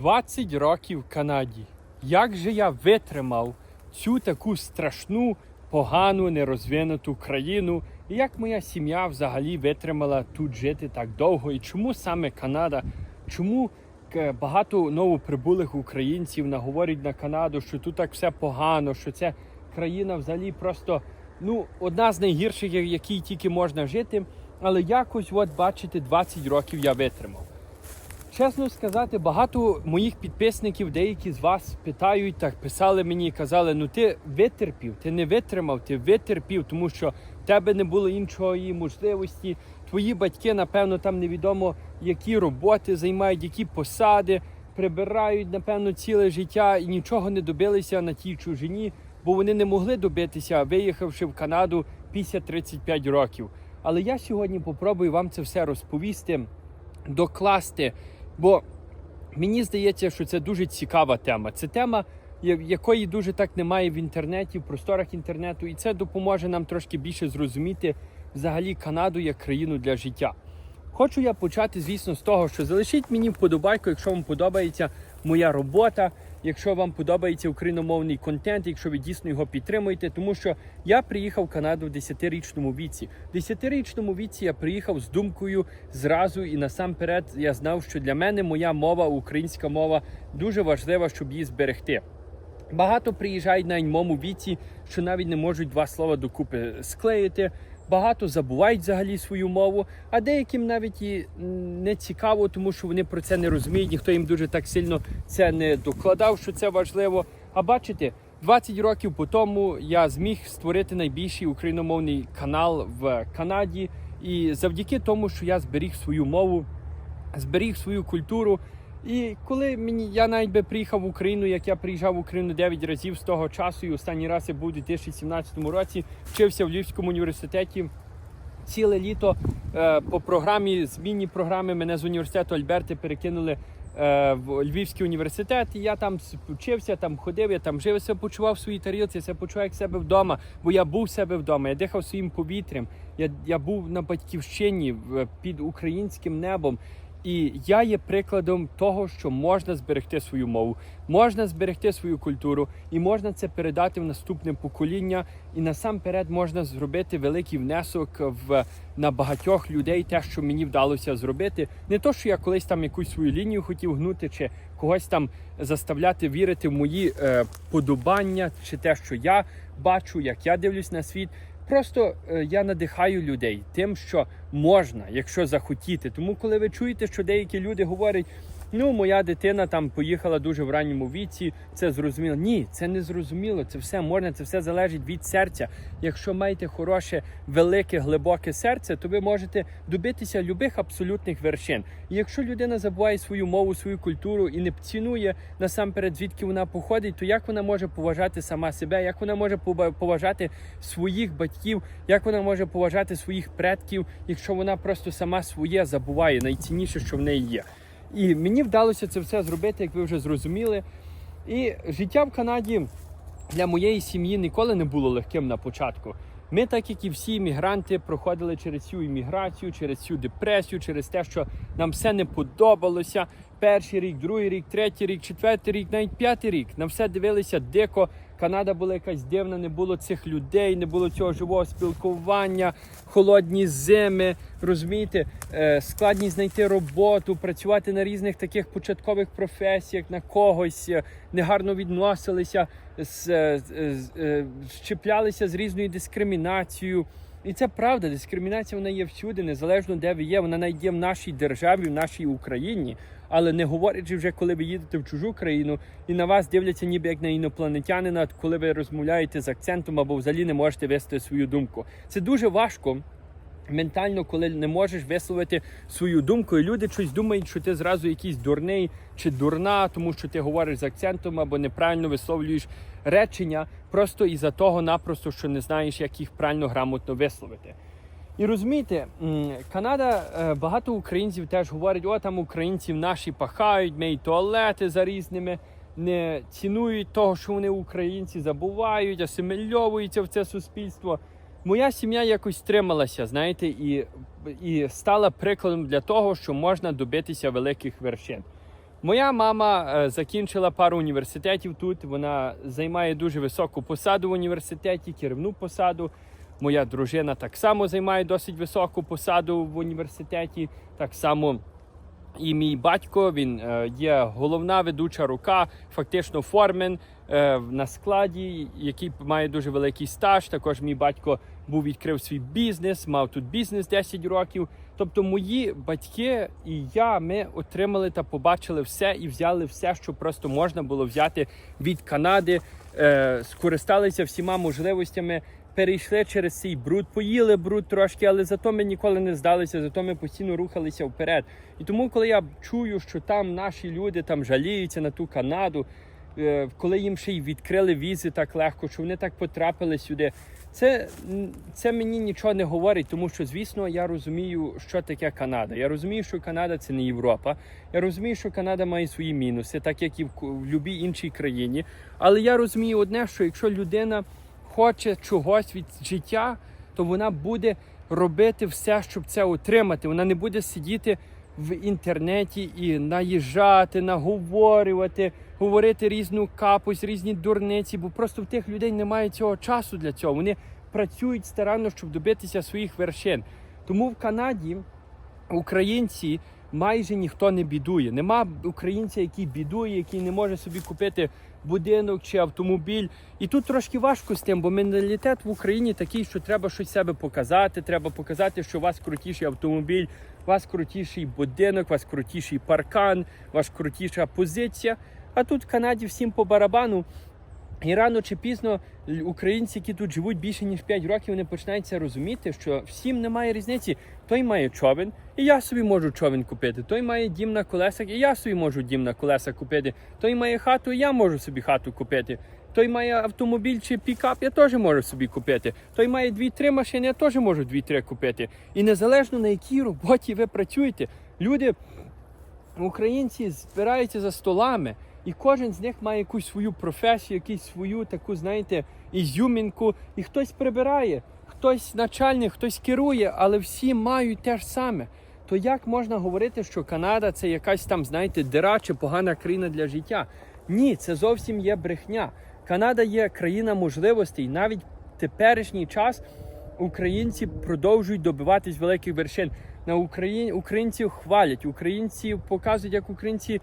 20 років в Канаді. Як же я витримав цю таку страшну, погану, нерозвинуту країну? І як моя сім'я взагалі витримала тут жити так довго? І чому саме Канада? Чому багато новоприбулих українців наговорять на Канаду, що тут так все погано, що це країна взагалі просто ну, одна з найгірших, в якій тільки можна жити. Але якось, от бачите, 20 років я витримав. Чесно сказати, багато моїх підписників, деякі з вас питають, так писали мені казали: ну ти витерпів, ти не витримав, ти витерпів, тому що в тебе не було іншої можливості. Твої батьки, напевно, там невідомо які роботи займають, які посади, прибирають, напевно, ціле життя і нічого не добилися на тій чужині, бо вони не могли добитися, виїхавши в Канаду після 35 років. Але я сьогодні попробую вам це все розповісти, докласти. Бо мені здається, що це дуже цікава тема. Це тема, якої дуже так немає в інтернеті, в просторах інтернету, і це допоможе нам трошки більше зрозуміти взагалі Канаду як країну для життя. Хочу я почати, звісно, з того, що залишіть мені вподобайку, якщо вам подобається моя робота, якщо вам подобається україномовний контент, якщо ви дійсно його підтримуєте, тому що я приїхав в Канаду в 10-річному віці. В 10-річному віці я приїхав з думкою зразу, і насамперед я знав, що для мене моя мова, українська мова, дуже важлива, щоб її зберегти. Багато приїжджають на моєму віці, що навіть не можуть два слова докупи склеїти. Багато забувають взагалі свою мову, а деяким навіть і не цікаво, тому що вони про це не розуміють. Ніхто їм дуже так сильно це не докладав, що це важливо. А бачите, 20 років по тому я зміг створити найбільший україномовний канал в Канаді, і завдяки тому, що я зберіг свою мову, зберіг свою культуру. І коли мені я навіть би приїхав в Україну, як я приїжджав в Україну 9 разів з того часу, і останній раз я був у 2017 році, вчився в Львівському університеті. Ціле літо е, по програмі змінні програми мене з університету Альберти перекинули е, в Львівський університет. І я там вчився, там ходив, я там жив, я себе почував в своїй тарілці, я себе почував як себе вдома, бо я був себе вдома, я дихав своїм повітрям. Я, я був на батьківщині під українським небом. І я є прикладом того, що можна зберегти свою мову, можна зберегти свою культуру, і можна це передати в наступне покоління. І насамперед можна зробити великий внесок в на багатьох людей, те, що мені вдалося зробити. Не то, що я колись там якусь свою лінію хотів гнути, чи когось там заставляти вірити в мої е, подобання, чи те, що я бачу, як я дивлюсь на світ. Просто е, я надихаю людей тим, що можна, якщо захотіти. Тому, коли ви чуєте, що деякі люди говорять, ну моя дитина там поїхала дуже в ранньому віці, це зрозуміло. Ні, це не зрозуміло. Це все можна, це все залежить від серця. Якщо маєте хороше, велике, глибоке серце, то ви можете добитися любих абсолютних вершин. І якщо людина забуває свою мову, свою культуру і не цінує насамперед, звідки вона походить, то як вона може поважати сама себе, як вона може поважати своїх батьків, як вона може поважати своїх предків, якщо вона просто сама своє забуває найцінніше, що в неї є. І мені вдалося це все зробити, як ви вже зрозуміли. І життя в Канаді для моєї сім'ї ніколи не було легким на початку. Ми, так як і всі іммігранти, проходили через цю імміграцію, через цю депресію, через те, що нам все не подобалося. Перший рік, другий рік, третій рік, четвертий рік, навіть п'ятий рік. На все дивилися дико. Канада була якась дивна, не було цих людей, не було цього живого спілкування, холодні зими. Розумієте, Е, складність знайти роботу, працювати на різних таких початкових професіях, на когось е, негарно відносилися, з, е, щеплялися з різною дискримінацією. І це правда, дискримінація вона є всюди, незалежно де ви є. Вона навіть є в нашій державі, в нашій Україні. Але не говорячи вже, коли ви їдете в чужу країну і на вас дивляться ніби як на інопланетянина, коли ви розмовляєте з акцентом або взагалі не можете вести свою думку. Це дуже важко ментально, коли не можеш висловити свою думку, і люди щось думають, що ти зразу якийсь дурний чи дурна, тому що ти говориш з акцентом або неправильно висловлюєш речення, просто із-за того напросто, що не знаєш, як їх правильно грамотно висловити. І розумієте, Канада, е, багато українців теж говорять, о, там українців наші пахають, миють туалети за різними, не цінують того, що вони українці, забувають, асимільовуються в це суспільство. Моя сім'я якось стрималася, знаєте, і, і стала прикладом для того, що можна добитися великих вершин. Моя мама е, закінчила пару університетів тут. Вона займає дуже високу посаду в університеті, керівну посаду. Моя дружина так само займає досить високу посаду в університеті. Так само і мій батько він е, є головна ведуча рука, фактично формен на складі, який має дуже великий стаж. Також мій батько був відкрив свій бізнес, мав тут бізнес 10 років. Тобто, мої батьки і я ми отримали та побачили все і взяли все, що просто можна було взяти від Канади, е, скористалися всіма можливостями. Перейшли через цей бруд, поїли бруд трошки, але зато ми ніколи не здалися, зато ми постійно рухалися вперед. І тому, коли я чую, що там наші люди там жаліються на ту Канаду, е, коли їм ще й відкрили візи так легко, що вони так потрапили сюди, це, це мені нічого не говорить, тому що, звісно, я розумію, що таке Канада. Я розумію, що Канада це не Європа. Я розумію, що Канада має свої мінуси, так як і в, в будь-якій іншій країні. Але я розумію одне, що якщо людина хоче чогось від життя, то вона буде робити все, щоб це отримати. Вона не буде сидіти в інтернеті і наїжджати, наговорювати, говорити різну капусь, різні дурниці, бо просто в тих людей немає цього часу для цього. Вони працюють старанно, щоб добитися своїх вершин. Тому в Канаді українці майже ніхто не бідує. Нема українця, який бідує, який не може собі купити будинок чи автомобіль. І тут трошки важко з тим, бо менталітет в Україні такий, що треба щось себе показати. Треба показати, що у вас крутіший автомобіль, у вас крутіший будинок, у вас крутіший паркан, у вас крутіша позиція. А тут в Канаді всім по барабану. І рано чи пізно українці, які тут живуть більше ніж 5 років, вони починають це розуміти, що всім немає різниці. Той має човен, і я собі можу човен купити. Той має дім на колесах, і я собі можу дім на колесах купити. Той має хату, і я можу собі хату купити. Той має автомобіль чи пікап, я теж можу собі купити. Той має дві-три машини, я теж можу дві-три купити. І незалежно на якій роботі ви працюєте, люди українці збираються за столами, і кожен з них має якусь свою професію, якусь свою таку, знаєте, ізюмінку, і хтось прибирає, хтось начальник, хтось керує, але всі мають те ж саме. То як можна говорити, що Канада це якась там, знаєте, дира чи погана країна для життя? Ні, це зовсім є брехня. Канада є країна можливостей. Навіть в теперішній час українці продовжують добиватись великих вершин. На Україні українців хвалять, українці показують, як українці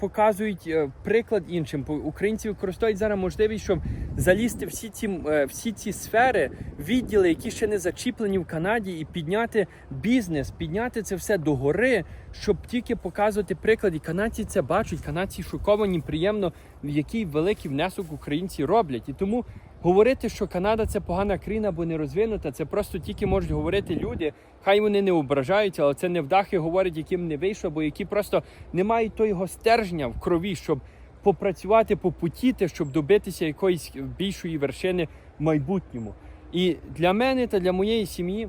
показують е, приклад іншим. Українці використовують зараз можливість, щоб залізти всі ці, е, всі ці сфери, відділи, які ще не зачіплені в Канаді, і підняти бізнес, підняти це все догори, щоб тільки показувати приклад. І канадці це бачать. Канадці шоковані, приємно, який великий внесок українці роблять. І тому говорити, що Канада це погана країна, бо не розвинута, це просто тільки можуть говорити люди. Хай вони не ображаються, але це невдахи говорять, яким не вийшло, бо які просто не мають того стержня в крові, щоб попрацювати, попутіти, щоб добитися якоїсь більшої вершини в майбутньому. І для мене та для моєї сім'ї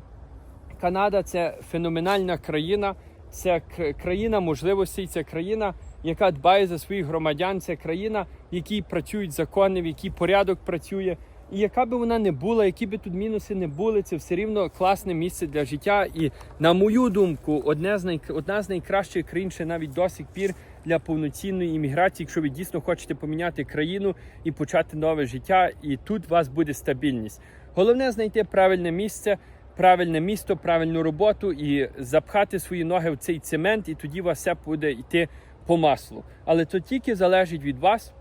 Канада це феноменальна країна, це країна можливостей, це країна, яка дбає за своїх громадян, це країна, в якій працюють закони, в якій порядок працює. І яка би вона не була, які би тут мінуси не були, це все рівно класне місце для життя. І на мою думку, одне з най... одна з найкращих країн ще навіть до сих пір для повноцінної імміграції, якщо ви дійсно хочете поміняти країну і почати нове життя, і тут у вас буде стабільність. Головне знайти правильне місце, правильне місто, правильну роботу і запхати свої ноги в цей цемент, і тоді у вас все буде йти по маслу. Але то тільки залежить від вас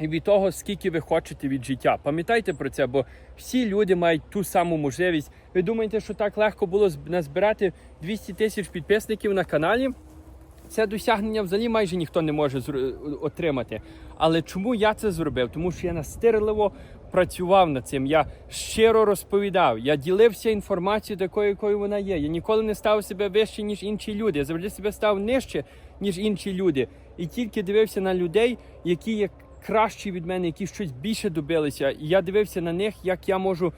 і від того, скільки ви хочете від життя. Пам'ятайте про це, бо всі люди мають ту саму можливість. Ви думаєте, що так легко було назбирати 200 тисяч підписників на каналі? Це досягнення взагалі майже ніхто не може отримати. Але чому я це зробив? Тому що я настирливо працював над цим. Я щиро розповідав, я ділився інформацією такою, якою вона є. Я ніколи не ставив себе вище, ніж інші люди. Я завжди себе ставив нижче, ніж інші люди. І тільки дивився на людей, які є кращі від мене, які щось більше добилися. І я дивився на них, як я можу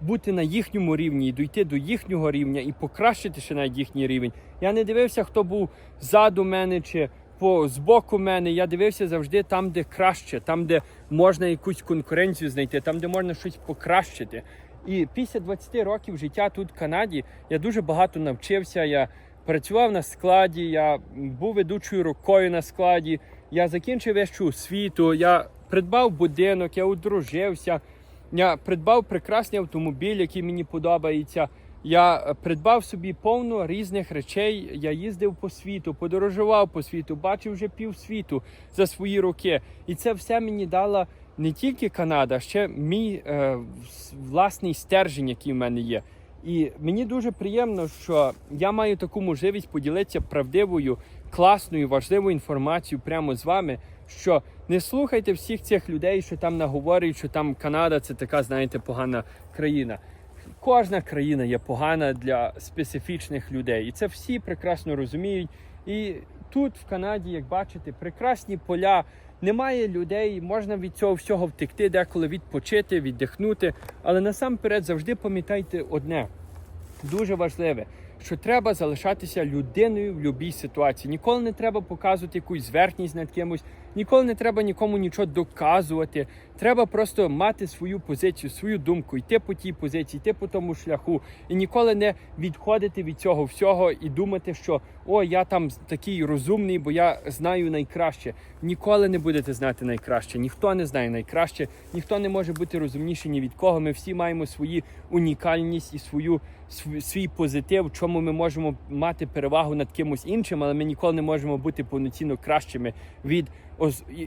бути на їхньому рівні і дійти до їхнього рівня і покращити ще навіть їхній рівень. Я не дивився, хто був ззаду мене чи по збоку мене. Я дивився завжди там, де краще, там, де можна якусь конкуренцію знайти, там, де можна щось покращити. І після 20 років життя тут в Канаді я дуже багато навчився. Я працював на складі, я був ведучою рукою на складі, я закінчив вищу освіту, я придбав будинок, я одружився, я придбав прекрасний автомобіль, який мені подобається. Я придбав собі повно різних речей. Я їздив по світу, подорожував по світу, бачив вже пів світу за свої роки. І це все мені дала не тільки Канада, ще мій е, власний стержень, який в мене є. І мені дуже приємно, що я маю таку можливість поділитися правдивою, класною, важливою інформацією прямо з вами. Що не слухайте всіх цих людей, що там наговорюють, що там Канада це така, знаєте, погана країна. Кожна країна є погана для специфічних людей, і це всі прекрасно розуміють. І тут, в Канаді, як бачите, прекрасні поля, немає людей, можна від цього всього втекти, деколи відпочити, віддихнути. Але насамперед завжди пам'ятайте одне дуже важливе, що треба залишатися людиною в будь-якій ситуації. Ніколи не треба показувати якусь зверхність над кимось, ніколи не треба нікому нічого доказувати. Треба просто мати свою позицію, свою думку, йти по тій позиції, йти по тому шляху, і ніколи не відходити від цього всього і думати, що о, я там такий розумний, бо я знаю найкраще. Ніколи не будете знати найкраще. Ніхто не знає найкраще, ніхто не може бути розумніший ні від кого. Ми всі маємо свої унікальність і свою свій позитив, в чому ми можемо мати перевагу над кимось іншим, але ми ніколи не можемо бути повноцінно кращими від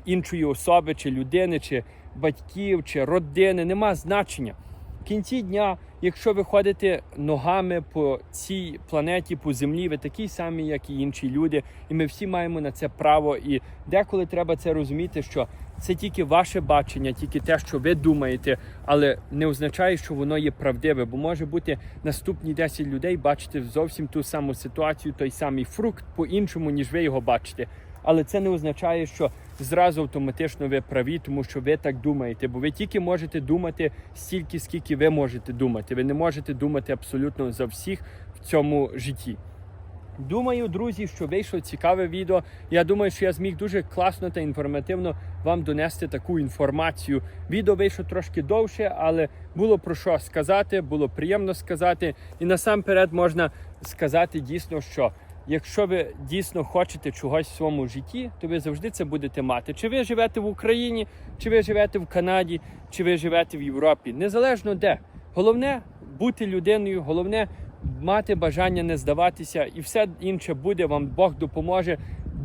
іншої особи, чи людини, чи батьків, чи родини. Нема значення. В кінці дня, якщо ви ходите ногами по цій планеті, по землі, ви такі самі, як і інші люди, і ми всі маємо на це право. І деколи треба це розуміти, що це тільки ваше бачення, тільки те, що ви думаєте, але не означає, що воно є правдиве, бо може бути наступні 10 людей бачити зовсім ту саму ситуацію, той самий фрукт по-іншому, ніж ви його бачите. Але це не означає, що зразу автоматично ви праві, тому що ви так думаєте, бо ви тільки можете думати стільки, скільки ви можете думати. Ви не можете думати абсолютно за всіх в цьому житті. Думаю, друзі, що вийшло цікаве відео. Я думаю, що я зміг дуже класно та інформативно вам донести таку інформацію. Відео вийшло трошки довше, але було про що сказати, було приємно сказати. І насамперед можна сказати дійсно, що якщо ви дійсно хочете чогось в своєму житті, то ви завжди це будете мати. Чи ви живете в Україні, чи ви живете в Канаді, чи ви живете в Європі, незалежно де. Головне бути людиною, головне мати бажання не здаватися, і все інше буде, вам Бог допоможе.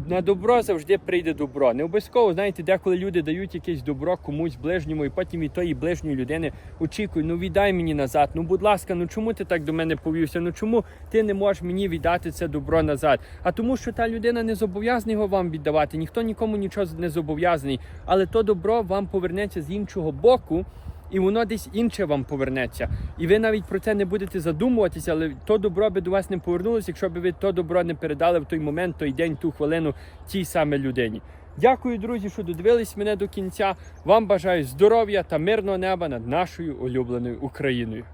На добро завжди прийде добро. Не обов'язково, знаєте, деколи люди дають якесь добро комусь ближньому, і потім від тої ближньої людини очікують, ну віддай мені назад. Ну, будь ласка, ну чому ти так до мене повівся? Ну чому ти не можеш мені віддати це добро назад? А тому, що та людина не зобов'язана його вам віддавати, ніхто нікому нічого не зобов'язаний, але то добро вам повернеться з іншого боку і воно десь інше вам повернеться. І ви навіть про це не будете задумуватися, але то добро би до вас не повернулося, якщо б ви то добро не передали в той момент, той день, ту хвилину тій саме людині. Дякую, друзі, що додивились мене до кінця. Вам бажаю здоров'я та мирного неба над нашою улюбленою Україною.